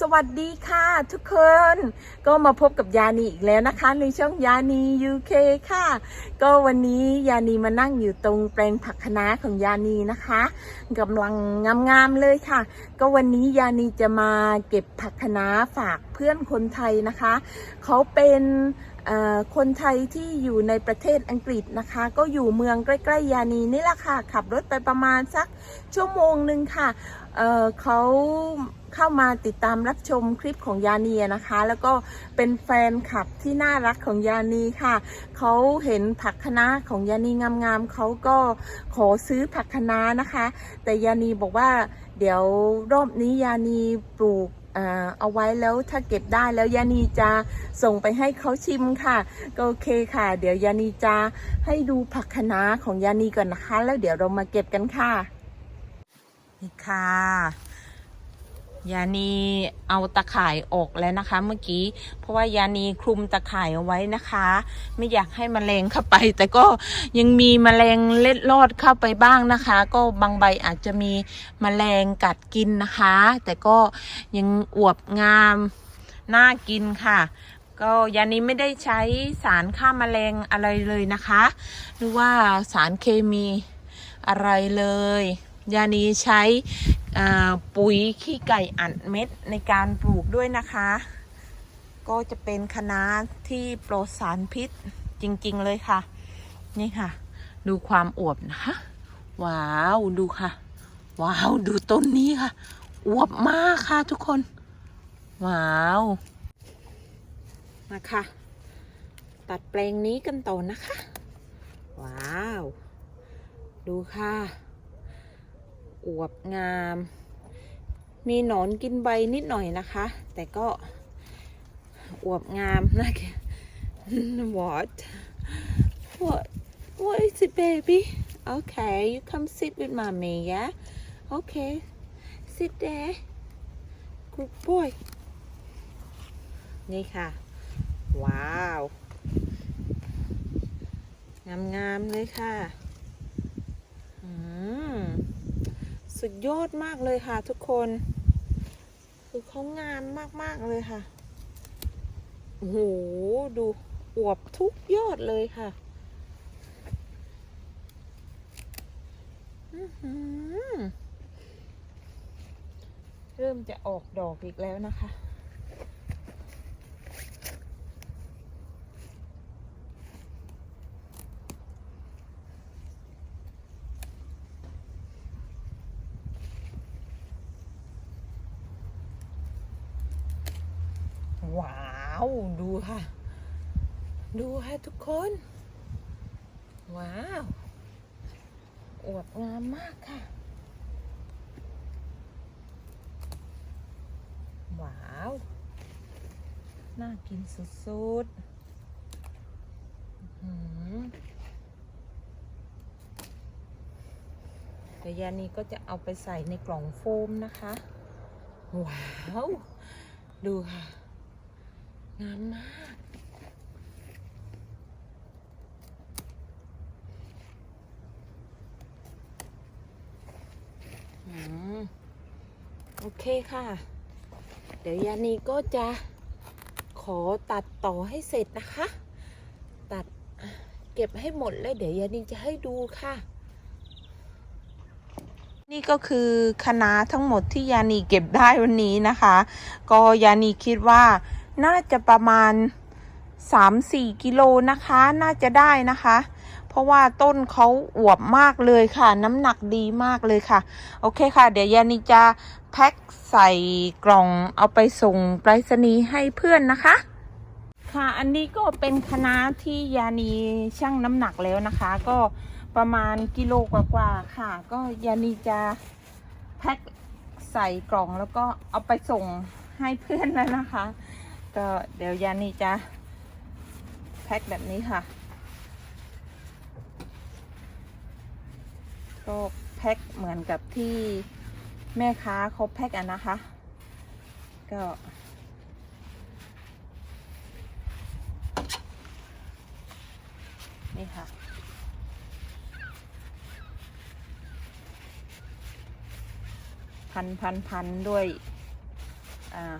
สวัสดีค่ะทุกคน ก็มาพบกับยานีอีกแล้วนะคะ ในช่องยานี UK ค่ะ ก็วันนี้ยานีมานั่งอยู่ตรงแปลงผักคะน้าของยานีนะคะกำลังงามๆเลยค่ะ ก็วันนี้ยานีจะมาเก็บผักคะน้าฝากเพื่อนคนไทยนะคะ เขาเป็นคนไทยที่อยู่ในประเทศอังกฤษนะคะ ก็อยู่เมืองใกล้ ๆ ยานีนี่แหละค่ะ ขับรถไปประมาณสักชั่วโมงหนึ่งค่ะเเขา เข้ามาติดตามรับชมคลิปของยานีนะคะ แล้วก็เป็นแฟนคลับที่น่ารักของยานีค่ะเขาเห็นผักคะน้าของยานีงามๆเขาก็ขอซื้อผักคะน้านะคะ แต่ยานีบอกว่าเดี๋ยวรอบนี้ยานีปลูกเอาไว้แล้วถ้าเก็บได้แล้วยานีจะส่งไปให้เขาชิมค่ะก็โอเคค่ะ เดี๋ยวยานีจะให้ดูผักคะน้าของยานีก่อนนะคะ แล้วเดี๋ยวเรามาเก็บกันค่ะนี่ค่ะ ยานีเอาตะข่ายออกแล้วนะคะ เมื่อกี้ เพราะว่ายานีคลุมตะข่ายเอาไว้นะคะ ไม่อยากให้มแมลงเข้าไป แต่ก็ยังมีมแมลงเล็ดลอดเข้าไปบ้างนะคะ ก็บางใบอาจจะมีมแมลงกัดกินนะคะ แต่ก็ยังอวบงามน่ากินค่ะ ก็ยานีไม่ได้ใช้สารฆ่าแมลงอะไรเลยนะคะ หรือว่าสารเคมีอะไรเลย ยานีใช้ปุ๋ยขี้ไก่อัดเม็ดในการปลูกด้วยนะคะ ก็จะเป็นคณะที่โปลอดสารพิษจริงๆเลยค่ะ นี่ค่ะ ดูความอวบนะคะว้าวดูค่ะ ว้าวดูต้นนี้ค่ะ อวบมากค่ะทุกคน ว้าวนะคะ ตัดแปลงนี้กันต่อนะคะ ว้าว ดูค่ะ อวบงาม มีหนอนกินใบนิดหน่อยนะคะ แต่ก็อวบงามนะ What What What is it baby Okay you come sit with mommy yeah Okay sit there Good boy นี่ค่ะ ว้าว งามๆเลยค่ะ อืม สุดยอดมากเลยค่ะทุกคน คือเขางามมาก ๆ เลยค่ะ โอ้โห ดูอวบทุกยอดเลยค่ะเริ่มจะออกดอกอีกแล้วนะคะ ว้าว ดูค่ะ ดูค่ะทุกคน ว้าว อวบงามมากค่ะ ว้าว น่ากินสุดๆอื้อหือเดี๋ยวยานี้ก็จะเอาไปใส่ในกล่องโฟมนะคะ ว้าว ดูค่ะ งามมากอืมโอเคค่ะ เดี๋ยวยานีก็จะขอตัดต่อให้เสร็จนะคะ ตัดเก็บให้หมดแล้วเดี๋ยวยานีจะให้ดูค่ะ นี่ก็คือคณะทั้งหมดที่ยานีเก็บได้วันนี้นะคะ ก็ยานีคิดว่า น่าจะประมาณ 3-4 กิโลนะคะ น่าจะได้นะคะ เพราะว่าต้นเขาอวบมากเลยค่ะ น้ำหนักดีมากเลยค่ะ โอเคค่ะ เดี๋ยวยานีจะแพ็คใส่กล่องเอาไปส่งไปรษณีย์ให้เพื่อนนะคะ ค่ะ อันนี้ก็เป็นคณะที่ยานีชั่งน้ำหนักแล้วนะคะ ก็ประมาณกิโลกว่าๆค่ะ ก็ยานีจะแพ็คใส่กล่องแล้วก็เอาไปส่งให้เพื่อนแล้วนะคะ ก็เดี๋ยวยานีจะแพ็คแบบนี้ค่ะ ก็แพ็คเหมือนกับที่แม่ค้าเขาแพ็คอะนะคะ ก็นี่ค่ะ พันพันพันด้วย อ่า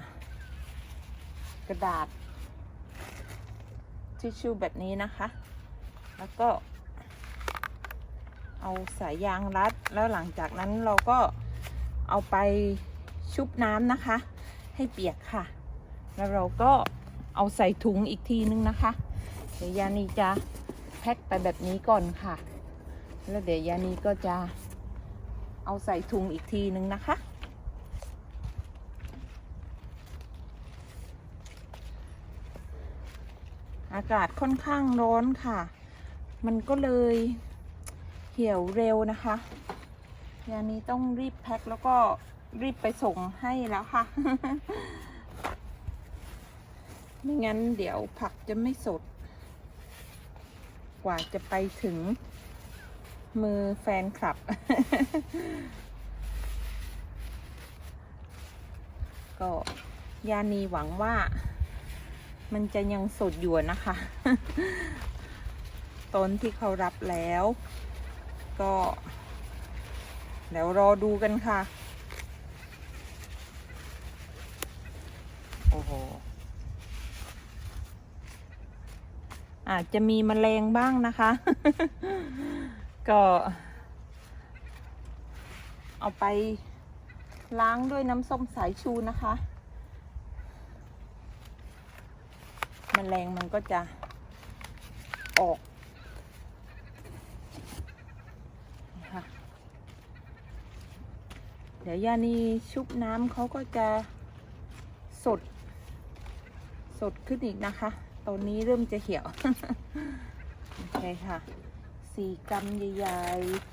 กระดาษทิชชู่แบบนี้นะคะ แล้วก็ เอาสายยางรัด แล้วหลังจากนั้นเราก็เอาไปชุบน้ำนะคะ ให้เปียกค่ะ แล้วเราก็เอาใส่ถุงอีกทีนึงนะคะ เดี๋ยวยานีจะแพ็คไปแบบนี้ก่อนค่ะ แล้วเดี๋ยวยานีก็จะเอาใส่ถุงอีกทีนึงนะคะากาศค่อนข้างร้อนค่ะ มันก็เลยเหี่ยวเร็วนะคะยานี้ต้องรีบแพ็คแล้วก็รีบไปส่งให้แล้วค่ะ ไม่งั้นเดี๋ยวผักจะไม่สด กว่าจะไปถึงมือแฟนคลับ ก็ยานีหวังว่า มันจะยังสดอยู่นะคะตอนที่เขารับแล้ว ก็เดี๋ยวรอดูกันค่ะ โอ้โห อาจจะมีแมลงบ้างนะคะ ก็ เอาไปล้างด้วยน้ำส้มสายชูนะคะ มแมลงมันก็จะออกนะคะเดี๋ยวยานีชุบน้ำเขาก็จะสด สดขึ้นอีกนะคะ ตอนนี้เริ่มจะเหี่ยว โอเคค่ะ สี่กรัมใหญ่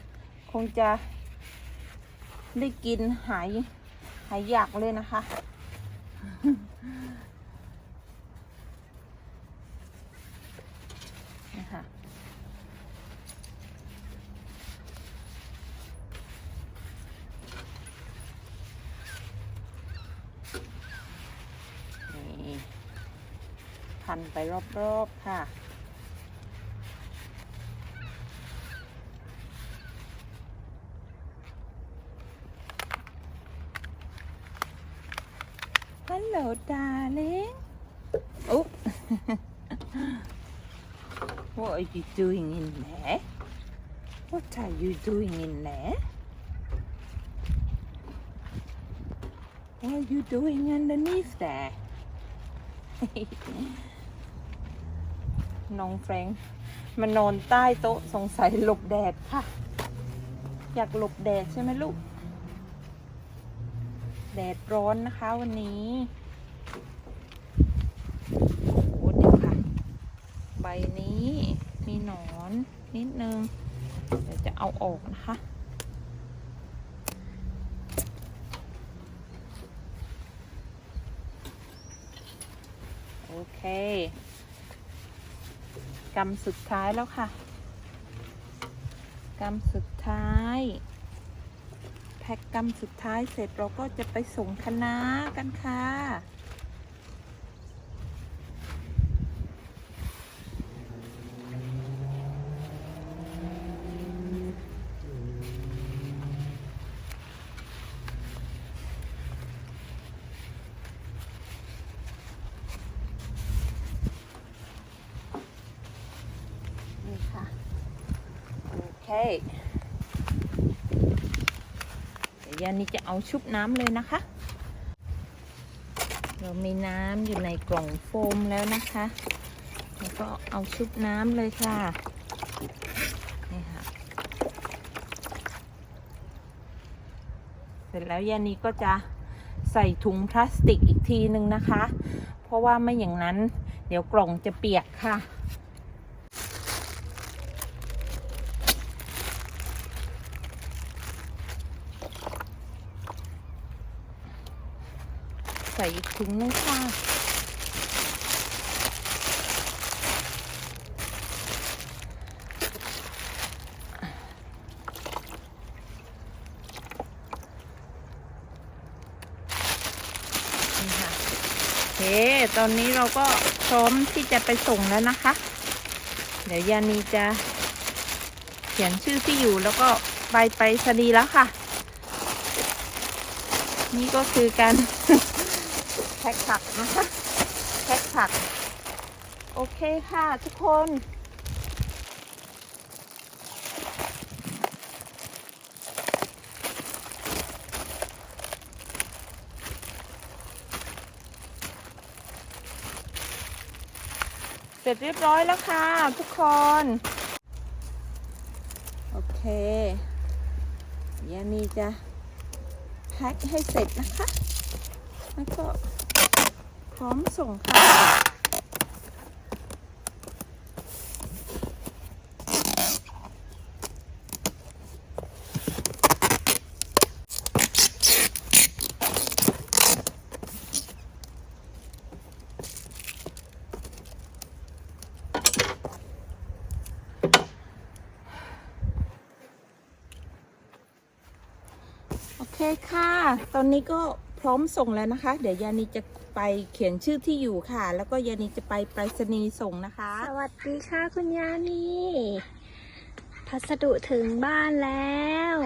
ๆ คงจะได้กินหาย หายอยากเลยนะคะนี่ พันไปรอบๆค่ะ Hello, darling. Oh. what are you doing in there? What are you doing in there? What are you doing underneath there? น้องแฟรงค์มันนอนใต้โต๊ะสงสัยหลบแดดค่ะ อยากหลบแดดใช่ไหมลูก แดดร้อนนะคะวันนี้โอ้โหเดี๋ยวค่ะ ใบนี้มีหนอนนิดนึง เดี๋ยวจะเอาออกนะคะโอเค กรรมสุดท้ายแล้วค่ะ กรรมสุดท้าย แพ็กกรรมสุดท้ายเสร็จเราก็จะไปส่งคณะกันค่ะ นี่ค่ะ โอ เคเดี๋ยวยานี้จะเอาชุบน้ำเลยนะคะ เรามีน้ำอยู่ในกล่องโฟมแล้วนะคะ แล้วก็เอาชุบน้ำเลยค่ะนี่ค่ะ เสร็จแล้วยานี้ก็จะใส่ถุงพลาสติกอีกทีหนึ่งนะคะ เพราะว่าไม่อย่างนั้นเดี๋ยวกล่องจะเปียกค่ะ ส่อีกถุงนึงค่ะค่ะตอนนี้เราก็พร้อมที่จะไปส่งแล้วนะคะ เดี๋ยวยานีจะเขียนชื่อที่อยู่แล้วก็ใบไปสนีแล้วค่ะ นี่ก็คือการ แพ็คผัก โอเคค่ะทุกคนเสร็จเรียบร้อยแล้วค่ะ ทุกคน โอเคยานีจะแพ็คให้เสร็จนะคะ แล้วก็ พร้อมส่งค่ะ โอเคค่ะ ตอนนี้ก็ พร้อมส่งแล้วนะคะ เดี๋ยวยานีจะไปเขียนชื่อที่อยู่ค่ะ แล้วก็ยานีจะไปไปรษณีย์ส่งนะคะ สวัสดีค่ะคุณยานีพัสดุถึงบ้านแล้ว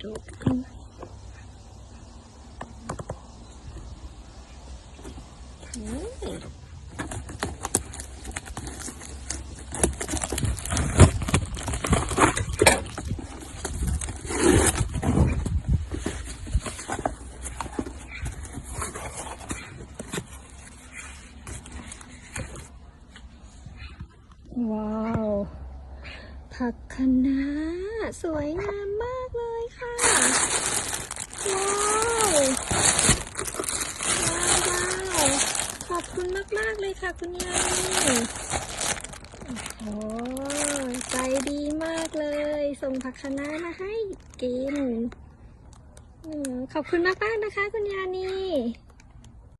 ดูกันนี่ว้าว ผัก คะน้าสวยงามมากเลยค่ะ ว้าวว้าวาวขอบคุณมากๆเลยค่ะคุณยายโอ้ใจดีมากเลย ส่งผักคะน้ามาให้กินอืมขอบคุณมากๆนะคะ คุณยานี